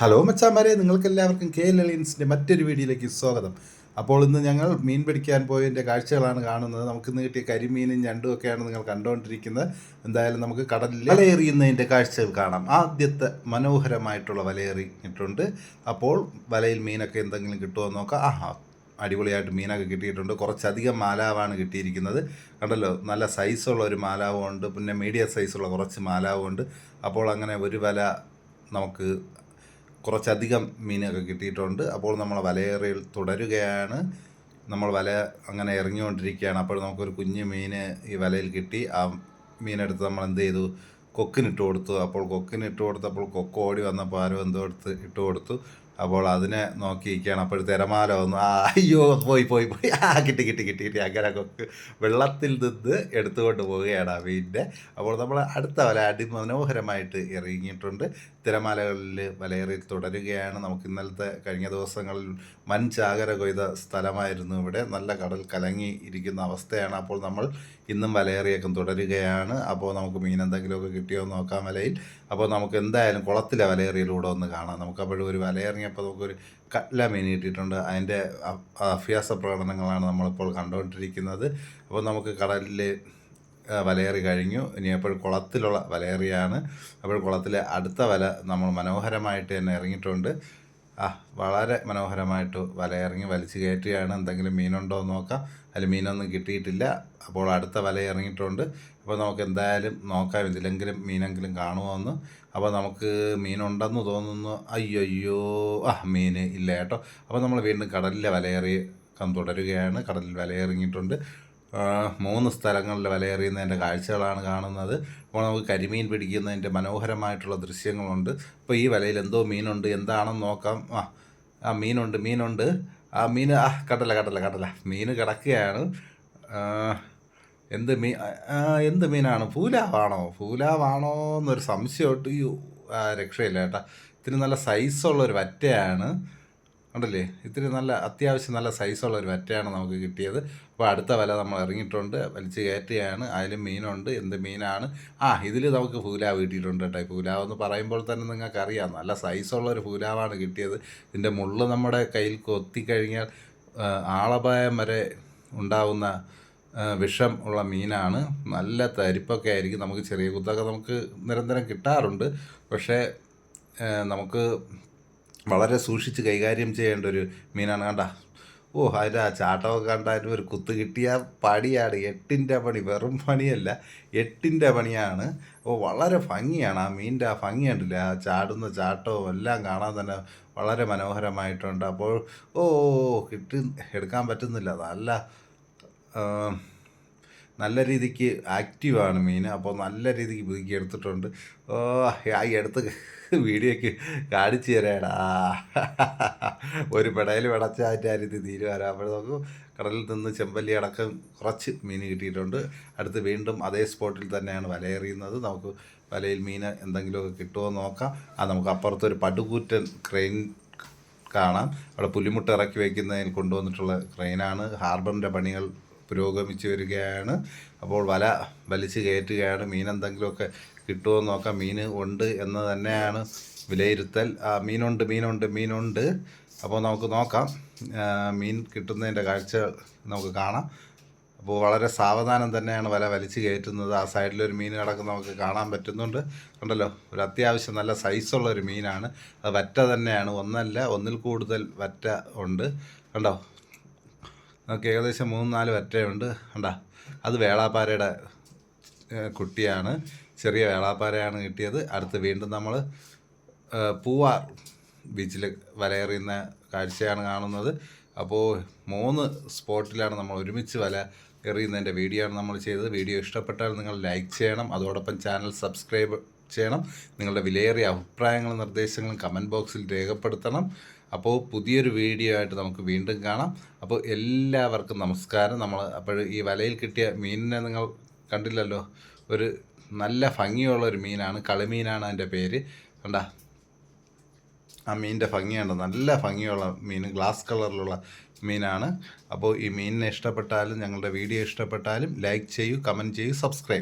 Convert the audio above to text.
Hello മച്ചാമാരെ നിങ്ങൾക്ക് എല്ലാവർക്കും കെ ലളിയൻസിന്റെ മറ്റൊരു വീഡിയോയിലേക്ക് സ്വാഗതം. അപ്പോൾ ഇന്ന് ഞങ്ങൾ മീൻ പിടിക്കാൻ പോയതിന്റെ കാഴ്ചകളാണ് കാണുന്നത്. നമുക്ക് ഇന്ന് കിട്ടിയ കരിമീനും ഞണ്ടും ഒക്കെയാണ് നിങ്ങൾ കണ്ടുകൊണ്ടിരിക്കുന്നത് എന്തായാലും നമുക്ക് കടലിൽ വലയെറിയുന്നതിന്റെ കാഴ്ചകൾ കാണാം. ആദ്യത്തെ മനോഹരമായിട്ടുള്ള വലയെറിഞ്ഞിട്ടുണ്ട് അപ്പോൾ വലയിൽ മീനൊക്കെ എന്തെങ്കിലും കിട്ടുമോ നോക്കാം. ആഹാ അടിപൊളിയായിട്ട് മീനൊക്കെ കിട്ടിയിട്ടുണ്ട്. കുറച്ചധികം മാലാവാണ് കിട്ടിയിരിക്കുന്നത്. കണ്ടല്ലോ നല്ല സൈസുള്ള ഒരു മാലാവും ഉണ്ട് പിന്നെ മീഡിയം സൈസുള്ള കുറച്ച് മാലാവും ഉണ്ട് അപ്പോൾ അങ്ങനെ ഒരു വല നമുക്ക് കുറച്ചധികം മീനൊക്കെ കിട്ടിയിട്ടുണ്ട്. അപ്പോൾ നമ്മൾ വലയേറിയിൽ തുടരുകയാണ്. നമ്മൾ വല അങ്ങനെ ഇറങ്ങിക്കൊണ്ടിരിക്കുകയാണ്. അപ്പോൾ നമുക്കൊരു കുഞ്ഞു മീൻ ഈ വലയിൽ കിട്ടി. ആ മീനെടുത്ത് നമ്മൾ എന്ത് ചെയ്തു? കൊക്കിനിട്ട് കൊടുത്തു. അപ്പോൾ കൊക്കിനിട്ട് കൊടുത്തപ്പോൾ കൊക്ക് ഓടി വന്നപ്പോൾ ആരോ എന്തോ എടുത്ത് ഇട്ട് കൊടുത്തു. അപ്പോൾ അതിനെ നോക്കിയിരിക്കുകയാണ്. അപ്പോൾ തിരമാല വന്നു. ആ അയ്യോ പോയി പോയി പോയി. ആ കിട്ടി കിട്ടി കിട്ടി കിട്ടി. അങ്ങനെ കൊക്ക് വെള്ളത്തിൽ നിന്ന് എടുത്തുകൊണ്ട് പോവുകയാണ് ആ മീനിന്റെ അപ്പോൾ നമ്മൾ അടുത്ത വല അതിമനോഹരമായിട്ട് ഇറങ്ങിയിട്ടുണ്ട്. തിരമാലകളിൽ വലയേറി തുടരുകയാണ്. നമുക്ക് ഇന്നലത്തെ കഴിഞ്ഞ ദിവസങ്ങളിൽ വൻ ചാകര കൊയ്ത സ്ഥലമായിരുന്നു ഇവിടെ. നല്ല കടൽ കലങ്ങി ഇരിക്കുന്ന അവസ്ഥയാണ്. അപ്പോൾ നമ്മൾ ഇന്നും വലയേറിയൊക്കെ തുടരുകയാണ്. അപ്പോൾ നമുക്ക് മീൻ എന്തെങ്കിലുമൊക്കെ കിട്ടിയോ നോക്കാം വലയിൽ. അപ്പോൾ നമുക്ക് എന്തായാലും കുളത്തിലെ വലയേറിയിലൂടെ ഒന്ന് കാണാം. നമുക്ക് അപ്പോഴും ഒരു വലയിറങ്ങിയപ്പോൾ നമുക്കൊരു കട്ല മീൻ കിട്ടിയിട്ടുണ്ട് അതിന്റെ അഭ്യാസ പ്രകടനങ്ങളാണ് നമ്മളിപ്പോൾ കണ്ടുകൊണ്ടിരിക്കുന്നത്. അപ്പോൾ നമുക്ക് കടലിൽ വലയേറി കഴിഞ്ഞു. ഇനി അപ്പോൾ കുളത്തിലുള്ള വലയേറിയാണ്. അപ്പോൾ കുളത്തിലെ അടുത്ത വല നമ്മൾ മനോഹരമായിട്ട് തന്നെ ഇറങ്ങിയിട്ടുണ്ട്. ആ വളരെ മനോഹരമായിട്ട് വലയിറങ്ങി വലിച്ചു കയറ്റുകയാണ്. എന്തെങ്കിലും മീനുണ്ടോ എന്ന് നോക്കാം. അതിൽ മീനൊന്നും കിട്ടിയിട്ടില്ല. അപ്പോൾ അടുത്ത വല ഇറങ്ങിയിട്ടുണ്ട് അപ്പോൾ നമുക്ക് എന്തായാലും നോക്കാം ഇതിലെങ്കിലും മീനെങ്കിലും കാണുമോന്ന്. അപ്പോൾ നമുക്ക് മീനുണ്ടെന്ന് തോന്നുന്നു. അയ്യോ അയ്യോ ആ മീൻ ഇല്ല കേട്ടോ. അപ്പോൾ നമ്മൾ വീണ്ടും കടലിലെ വലയേറി തുടരുകയാണ്. കടലിൽ വലയിറങ്ങിയിട്ടുണ്ട്. മൂന്ന് സ്ഥലങ്ങളിൽ വലയെറിയുന്നതിന്റെ കാഴ്ചകളാണ് കാണുന്നത്. അപ്പോൾ നമുക്ക് കരിമീൻ പിടിക്കുന്നതിന്റെ മനോഹരമായിട്ടുള്ള ദൃശ്യങ്ങളുണ്ട്. അപ്പോൾ ഈ വലയിൽ എന്തോ മീനുണ്ട് എന്താണെന്ന് നോക്കാം. ആ ആ മീനുണ്ട് മീനുണ്ട്. ആ മീൻ ആ കടല കടല കടല. മീൻ കിടക്കുകയാണ്. എന്ത് മീൻ? എന്ത് മീനാണ്? പൂലാവാണോ പൂലാവാണോ എന്നൊരു സംശയമായിട്ട് ഈ രക്ഷയില്ല കേട്ടാ. ഇത്തിരി നല്ല സൈസുള്ള ഒരു വറ്റയാണ്. ഉണ്ടല്ലേ ഇത്തിരി നല്ല അത്യാവശ്യം നല്ല സൈസുള്ള ഒരു വറ്റയാണ് നമുക്ക് കിട്ടിയത്. അപ്പോൾ അടുത്ത വല നമ്മൾ ഇറങ്ങിയിട്ടുണ്ട്. വലിച്ച് കയറ്റുകയാണ്. അതിലും മീനുണ്ട്. എന്ത് മീനാണ്? ആ ഇതിൽ നമുക്ക് പൂലാവ് കിട്ടിയിട്ടുണ്ട് കേട്ടോ. പൂലാവ് എന്ന് പറയുമ്പോൾ തന്നെ നിങ്ങൾക്ക് അറിയാം നല്ല സൈസുള്ള ഒരു പൂലാവാണ് കിട്ടിയത്. ഇതിന്റെ മുള്ള് നമ്മുടെ കയ്യിൽ കൊത്തിക്കഴിഞ്ഞാൽ ആളപായം വരെ ഉണ്ടാവുന്ന വിഷം ഉള്ള മീനാണ്. നല്ല തരിപ്പൊക്കെ ആയിരിക്കും. നമുക്ക് ചെറിയ കുത്തൊക്കെ നമുക്ക് നിരന്തരം കിട്ടാറുണ്ട്. പക്ഷേ നമുക്ക് വളരെ സൂക്ഷിച്ച് കൈകാര്യം ചെയ്യേണ്ട ഒരു മീനാണ്. കണ്ട? ഓ അതിന്റെ ആ ചാട്ടമൊക്കെ കണ്ടാലും ഒരു കുത്ത് കിട്ടിയ പണിയാണ്. എട്ടിന്റെ പണി വെറും പണിയല്ല. എട്ടിന്റെ പണിയാണ്. ഓ വളരെ ഭംഗിയാണ് ആ മീനിന്റെ ആ ഭംഗി കണ്ടില്ല? ആ ചാടുന്ന ചാട്ടവും എല്ലാം കാണാൻ തന്നെ വളരെ മനോഹരമായിട്ടുണ്ട്. അപ്പോൾ ഓ കിട്ടി എടുക്കാൻ പറ്റുന്നില്ല. നല്ല നല്ല രീതിക്ക് ആക്റ്റീവാണ് മീൻ. അപ്പോൾ നല്ല രീതിക്ക് പുതുക്കി എടുത്തിട്ടുണ്ട്. ഓ ആ എടുത്ത് വീഡിയോക്ക് കാണിച്ചു തരാടാ. ഒരു പിടയിൽ വിടച്ച അതിന്റെ രീതി തീരുമാനം അപ്പോൾ നമുക്ക് കടലിൽ നിന്ന് ചെമ്പല്ലി അടക്കം കുറച്ച് മീൻ കിട്ടിയിട്ടുണ്ട്. അടുത്ത് വീണ്ടും അതേ സ്പോട്ടിൽ തന്നെയാണ് വലയെറിയുന്നത് നമുക്ക് വലയിൽ മീൻ എന്തെങ്കിലുമൊക്കെ കിട്ടുമോ നോക്കാം. ആ നമുക്ക് അപ്പുറത്തൊരു പടുകൂറ്റൻ ക്രെയിൻ കാണാം. അവിടെ പുലിമുട്ട ഇറക്കി വയ്ക്കുന്നതിൽ കൊണ്ടുവന്നിട്ടുള്ള ക്രെയിനാണ്. ഹാർബറിന്റെ പണികൾ പുരോഗമിച്ചു വരികയാണ്. അപ്പോൾ വല വലിച്ച് കയറ്റുകയാണ്. മീൻ എന്തെങ്കിലുമൊക്കെ കിട്ടുമോ നോക്കാം. മീൻ ഉണ്ട് എന്ന് തന്നെയാണ് വിലയിരുത്തൽ. ആ, മീനുണ്ട് മീനുണ്ട് മീനുണ്ട്. അപ്പോൾ നമുക്ക് നോക്കാം. മീൻ കിട്ടുന്നതിന്റെ കാഴ്ച നമുക്ക് കാണാം. അപ്പോൾ വളരെ സാവധാനം തന്നെയാണ് വല വലിച്ചു കയറ്റുന്നത്. ആ സൈഡിലൊരു മീൻ കിടക്കുന്ന നമുക്ക് കാണാൻ പറ്റുന്നുണ്ട്. ഉണ്ടല്ലോ ഒരു അത്യാവശ്യം നല്ല സൈസുള്ള ഒരു മീനാണ്. അത് വറ്റ തന്നെയാണ്. ഒന്നല്ല ഒന്നിൽ കൂടുതൽ വറ്റ ഉണ്ട്. കണ്ടോ നമുക്ക് ഏകദേശം മൂന്ന് നാല് വറ്റയുണ്ട് കണ്ടാ അത് വേളാപ്പാരയുടെ കുട്ടിയാണ്. ചെറിയ വേളാപ്പാരയാണ് കിട്ടിയത്. അടുത്ത് വീണ്ടും നമ്മൾ പൂവാർ ബീച്ചിൽ വലയെറിയുന്ന കാഴ്ചയാണ് കാണുന്നത്. അപ്പോൾ മൂന്ന് സ്പോട്ടിലാണ് നമ്മൾ ഒരുമിച്ച് വല എറിയുന്നതിന്റെ വീഡിയോ ആണ് നമ്മൾ ചെയ്തത്. വീഡിയോ ഇഷ്ടപ്പെട്ടാൽ നിങ്ങൾ ലൈക്ക് ചെയ്യണം. അതോടൊപ്പം ചാനൽ സബ്സ്ക്രൈബ് ചെയ്യണം. നിങ്ങളുടെ വിലയേറിയ അഭിപ്രായങ്ങളും നിർദ്ദേശങ്ങളും കമന്റ് ബോക്സിൽ രേഖപ്പെടുത്തണം. അപ്പോൾ പുതിയൊരു വീഡിയോ ആയിട്ട് നമുക്ക് വീണ്ടും കാണാം. അപ്പോൾ എല്ലാവർക്കും നമസ്കാരം. നമ്മൾ അപ്പോൾ ഈ വലയിൽ കിട്ടിയ മീനിനെ നിങ്ങൾ കണ്ടില്ലല്ലോ? ഒരു നല്ല ഭംഗിയുള്ള ഒരു മീനാണ്. കളിമീനാണ് അതിന്റെ പേര്. കണ്ടാ? ആ മീനിന്റെ ഭംഗിയുണ്ട് നല്ല ഭംഗിയുള്ള മീൻ ഗ്ലാസ് കളറിലുള്ള മീനാണ്. അപ്പോൾ ഈ മീനിനെ ഇഷ്ടപ്പെട്ടാലും ഞങ്ങളുടെ വീഡിയോ ഇഷ്ടപ്പെട്ടാലും ലൈക്ക് ചെയ്യൂ കമന്റ് ചെയ്യൂ സബ്സ്ക്രൈബ്